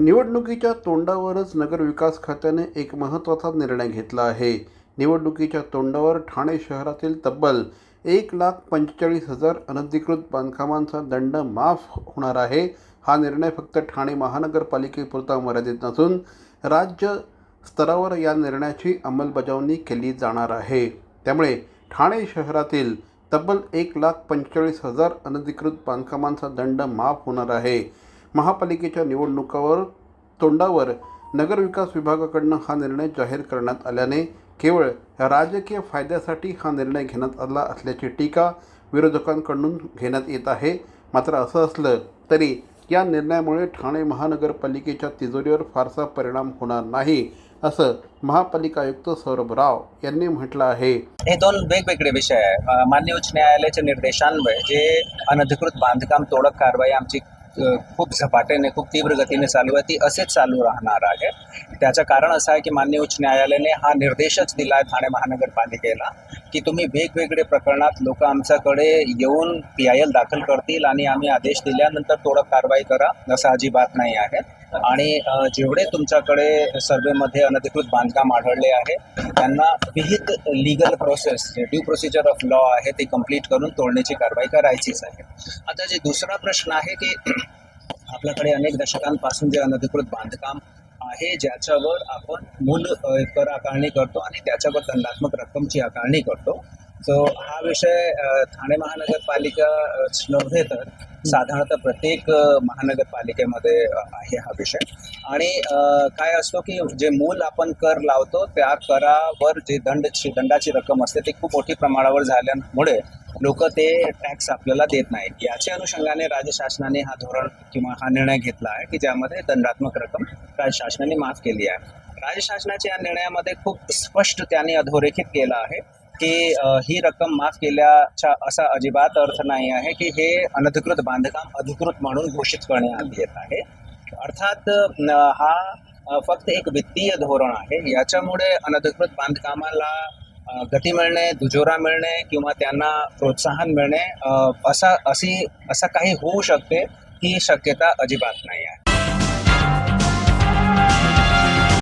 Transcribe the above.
निवडणुकीच्या तोंडावरच नगरविकास खात्याने एक महत्त्वाचा निर्णय घेतला आहे. निवडणुकीच्या तोंडावर ठाणे शहरातील तब्बल एक लाख पंचेचाळीस हजार अनधिकृत बांधकामांचा दंड माफ होणार आहे. हा निर्णय फक्त ठाणे महानगरपालिकेपुरता मर्यादित नसून राज्य स्तरावर या निर्णयाची अंमलबजावणी केली जाणार आहे. त्यामुळे ठाणे शहरातील तब्बल एक लाख पंचेचाळीस हजार अनधिकृत बांधकामांचा दंड माफ होणार आहे. महापालिकेच्या निवडणुकावर तोंडावर नगरविकास विभागाकडनं हा निर्णय जाहीर करण्यात आल्याने केवळ राजकीय फायद्यासाठी हा निर्णय घेण्यात आला असल्याची टीका विरोधकांकडून घेण्यात येत आहे. मात्र असं असलं तरी या निर्णयामुळे ठाणे महानगरपालिकेच्या तिजोरीवर फारसा परिणाम होणार नाही असं महापालिका आयुक्त सौरभ राव यांनी म्हटलं आहे. हे दोन वेगवेगळे विषय आहे मान्य उच्च न्यायालयाच्या निर्देशान्वये जे अनधिकृत बांधकाम तोडक कारवाई आमची खूप झपाट्याने खूप तीव्र गतीने चालू आहे. ती असेच चालू राहणार आहे. त्याचं कारण असं आहे की मान्य उच्च न्यायालयाने हा निर्देशच दिला आहे ठाणे महानगरपालिकेला की तुम्ही वेगवेगळे प्रकरणात लोक आमच्याकडे येऊन पी आय एल दाखल करतील आणि आम्ही आदेश दिल्यानंतर तोडक कारवाई करा असं अजिबात नाही आहे. आणि जेवढे तुमच्याकडे सर्वेमध्ये अनधिकृत बांधकाम आढळले आहे त्यांना विहित लिगल प्रोसेस जे ड्यू प्रोसिजर ऑफ लॉ आहे ते कंप्लीट करून तोडण्याची कारवाई करायचीच आहे. आता जे दुसरा प्रश्न आहे की आपल्याकडे अनेक दशकांपासून जे अनधिकृत बांधकाम आहे ज्याच्यावर आपण मूल कर आकारणी करतो आणि त्याच्यावर दंडात्मक रक्कमची आकारणी करतो सो हा विषय ठाणे महानगरपालिका नव्हे तर साधारणतः प्रत्येक महानगरपालिकेमध्ये आहे हा विषय. आणि काय असतो की जे मूल आपण कर लावतो त्या करावर जे दंड दंडाची रक्कम असते ती खूप मोठी प्रमाणावर झाल्यामुळे लोक ते टॅक्स आपल्याला देत नाहीत. याच्या अनुषंगाने राज्य शासनाने हा धोरण किंवा हा निर्णय घेतला आहे की ज्यामध्ये दंडात्मक रक्कम राज्य शासनाने माफ केली आहे. राज्य शासनाच्या या निर्णयामध्ये खूप स्पष्ट त्याने अधोरेखित केलं आहे. की ही रक्कम माफ केल्याचा असा अजिबात अर्थ नाही आहे की हे अनधिकृत बांधकाम अधिकृत म्हणून घोषित करण्यात येत आहे. अर्थात हा फक्त एक वित्तीय धोरण आहे. याच्यामुळे अनधिकृत बांधकामाला गती मिळणे दुजोरा मिळणे किंवा त्यांना प्रोत्साहन मिळणे असा अशी असं काही होऊ शकते ही शक्यता अजिबात नाही